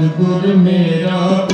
ਸਤਿਗੁਰ ਮੇਰਾ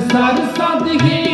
ਸਰਸਾ ਦਿਖੇ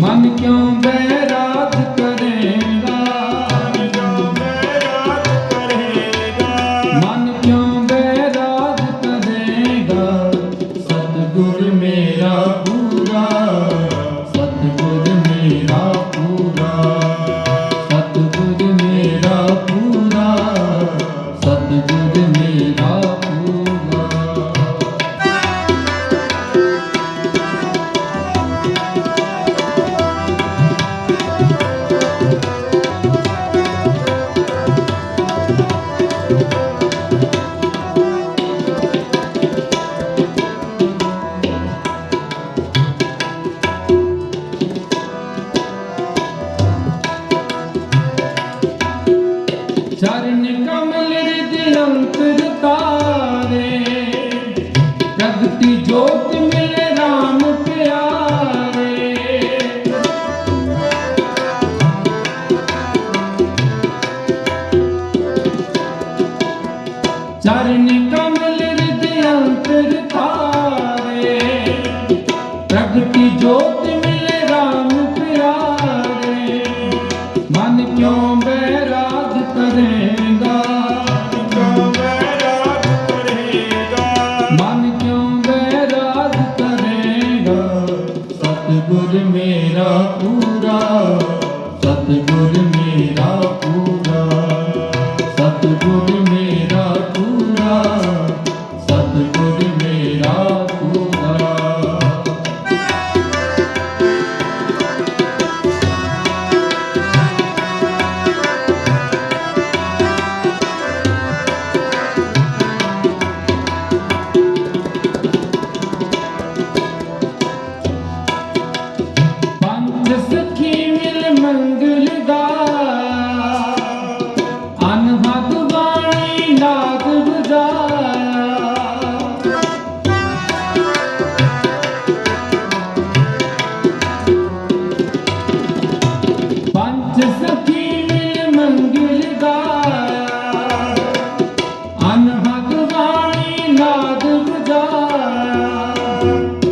ਮਨ ਕਿਉਂ ਬੈ रब की जोत मिले राम प्यारे मन क्यों बैराग करेगा मन क्यों बैराग करेगा सतगुर मेरा पूरा सतगुर मेरा पूरा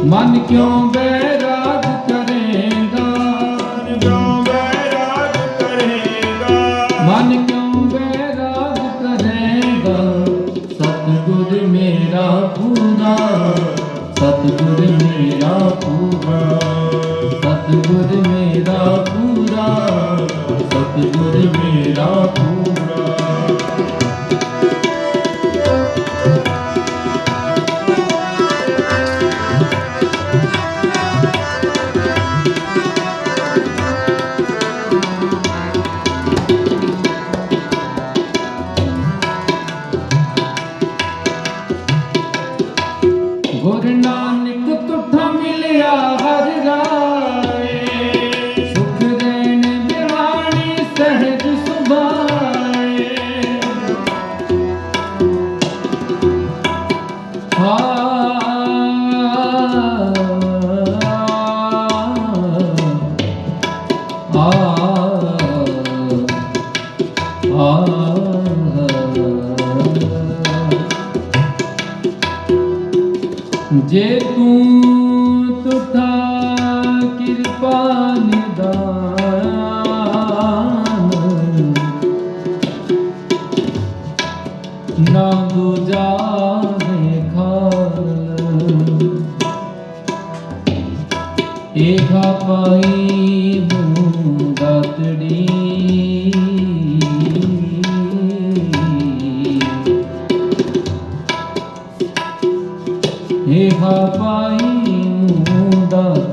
ਮਨ ਕਿਉਂ ਬੈਰਾਗ ਕਰੇਗਾ? ਮਨ ਕਿਉਂ ਬੈਰਾਗ ਕਰੇਗਾ ਕਰੇਗਾ? ਸਤਿਗੁਰ ਮੇਰਾ ਪੂਰਾ, ਸਤਿਗੁਰ ਮੇਰਾ ਪੂਰਾ, ਸਤਿਗੁਰ ਜੇ ਤੂੰ तुता कृपा निदान ना बुझा एखा पाई दातड़ी एखा पाई 일단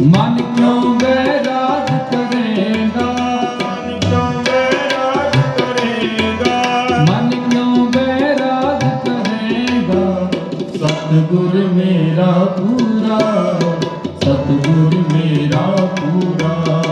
ਮਨ ਕਿਉਂ ਬੈਰਾਜ ਕਰੇਗਾ? ਮਨ ਕਿਉਂ ਬੈਰਾਜ ਕਰੇਗਾ? ਮਨ ਕਿਉਂ ਬੈਰਾਜ ਕਰੇਗਾ ਸਤਿਗੁਰ ਮੇਰਾ ਪੂਰਾ ਸਤਿਗੁਰ ਮੇਰਾ ਪੂਰਾ